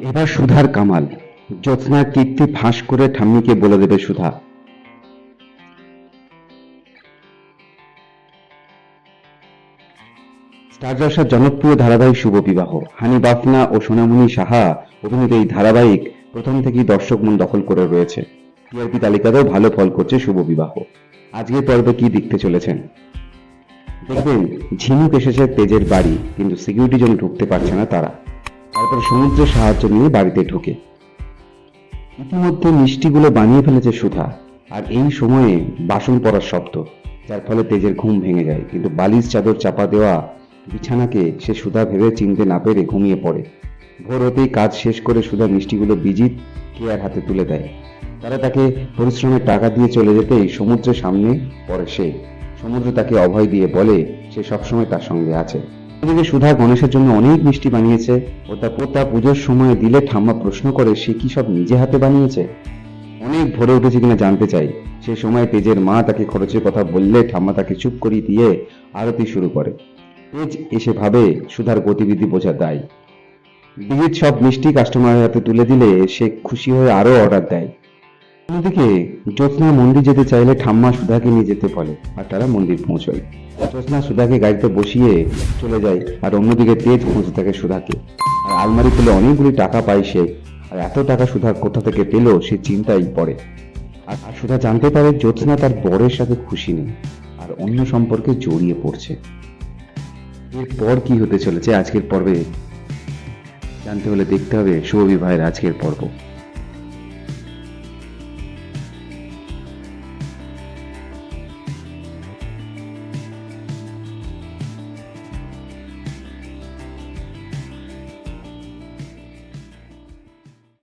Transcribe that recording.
এবার সুধার কামাল জ্যোৎস্নার কীর্তি ফাঁস করে ঠাম্মিকে বলে দেবে সুধা। স্টার জনপ্রিয় ধারাবাহিক শুভ বিবাহ, হানি বাফনা ও সোনামণি সাহা অভিনীত এই ধারাবাহিক প্রথম থেকেই দর্শক মন দখল করে রয়েছে। টিআরপি তালিকাতেও ভালো ফল করছে শুভ বিবাহ। আজকের পর্বে কি দেখতে চলেছেন? দেখবেন, ঝিনুক এসেছে তেজের বাড়ি, কিন্তু সিকিউরিটি জন্য ঢুকতে পারছে না তারা। তারপর সমুদ্রের সাহায্য নিয়ে বাড়িতে ঢুকে। ইতিমধ্যে মিষ্টিগুলো বানিয়ে ফেলেছে সুধা, আর এই সময়ে বাসন পড়ার শব্দ, যার ফলে তেজের ঘুম ভেঙে যায়। কিন্তু বালিশ চাদর চাপা দেওয়া বিছানাকে সে সুধা ভেবে চিনতে না পেরে ঘুমিয়ে পড়ে। ভোর হতেই কাজ শেষ করে সুধা মিষ্টিগুলো বিজিত কেয়ার হাতে তুলে দেয়। তারা তাকে পরিশ্রমের টাকা দিয়ে চলে যেতেই সমুদ্রের সামনে পড়ে সে। সমুদ্র তাকে অভয় দিয়ে বলে সে সবসময় তার সঙ্গে আছে। এদিকে সুধা গণেশের জন্য অনেক মিষ্টি বানিয়েছে ও তা ও তা পুজোর সময় দিলে ঠাম্মা প্রশ্ন করে, সে কি সব নিজে হাতে বানিয়েছে? অনেক ভরে উঠেছে কিনা জানতে চাই। সে সময় তেজের মা তাকে খরচের কথা বললে ঠাম্মা তাকে চুপ করিয়ে দিয়ে আরতি শুরু করে। তেজ এসে ভাবে, সুধার গতিবিধি বোঝা দায়। বিজিত সব মিষ্টি কাস্টমারের হাতে তুলে দিলে সে খুশি হয়ে আরও অর্ডার দেয়। অন্যদিকে, জ্যোৎস্না মন্দির যেতে চাইলে ঠাম্মা সুধাকে নিয়ে যেতে বলে, আর তারা মন্দির পৌঁছয়। জ্যোৎস্না সুধাকে গাড়িতে বসিয়ে চলে যায়, আর অন্যদিকে তেজ পৌঁছে থাকে সুধাকে। আর আলমারি খুলে অনেকগুলি টাকা পায় সে, আর এত টাকা সুধা কোথা থেকে পেল সে চিন্তায় পড়ে। আর সুধা জানতে পারে জ্যোৎস্না তার বরের সাথে খুশি নেই, আর অন্য সম্পর্কে জড়িয়ে পড়ছে। এরপর কি হতে চলেছে আজকের পর্বে? জানতে হলে দেখতে হবে শুভ বিবাহের আজকের পর্ব।